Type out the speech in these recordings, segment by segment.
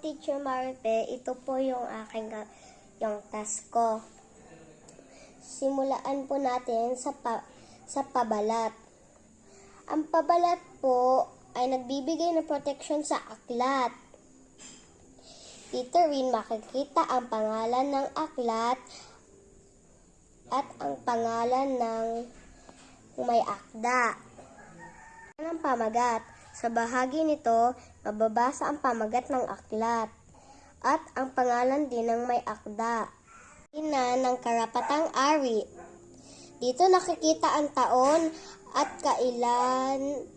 Teacher Maripe. Ito po yung aking yung task ko. Simulaan po natin sa pa, sa pabalat. Ang pabalat po ay nagbibigay ng protection sa aklat. Dito rin makikita ang pangalan ng aklat at ang pangalan ng may akda. Ang pamagat. Sa bahagi nito, mababasa ang pamagat ng aklat at ang pangalan din ng may akda. Ina ng karapatang ari. Dito nakikita ang taon at kailan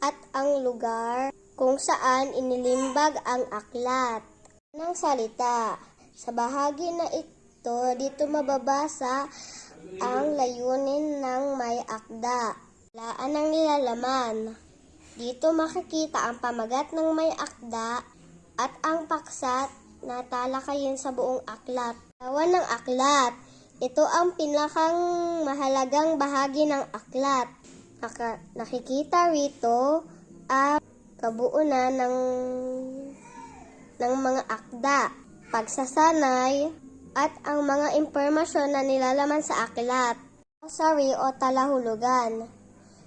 at ang lugar kung saan inilimbag ang aklat ng salita. Sa bahagi na ito, dito mababasa ang layunin ng may akda. Laan ang nilalaman. Dito makikita ang pamagat ng may akda at ang paksat na talakayin sa buong aklat. Tawan ng aklat. Ito ang pinakang mahalagang bahagi ng aklat. Naka, nakikita rito ang kabuuan ng ng mga akda, pagsasanay, at ang mga impormasyon na nilalaman sa aklat. Sorry o talahulugan.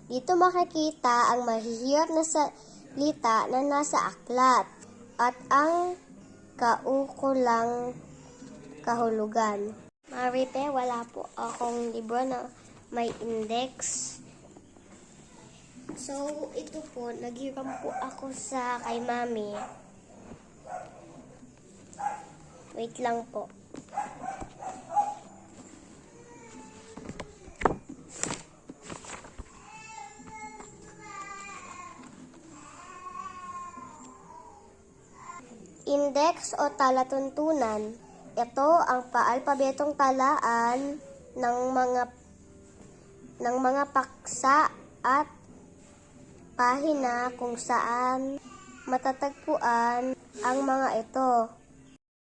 Dito makikita ang mahihirap na salita na nasa aklat at ang kaukulang kahulugan. Maripe, wala po akong libro na may index. So, ito po, naghiram po ako sa kay mami. Wait lang po. Index o talatuntunan. Ito ang paalpabetong talaan ng mga ng mga paksa at pahina kung saan matatagpuan ang mga ito.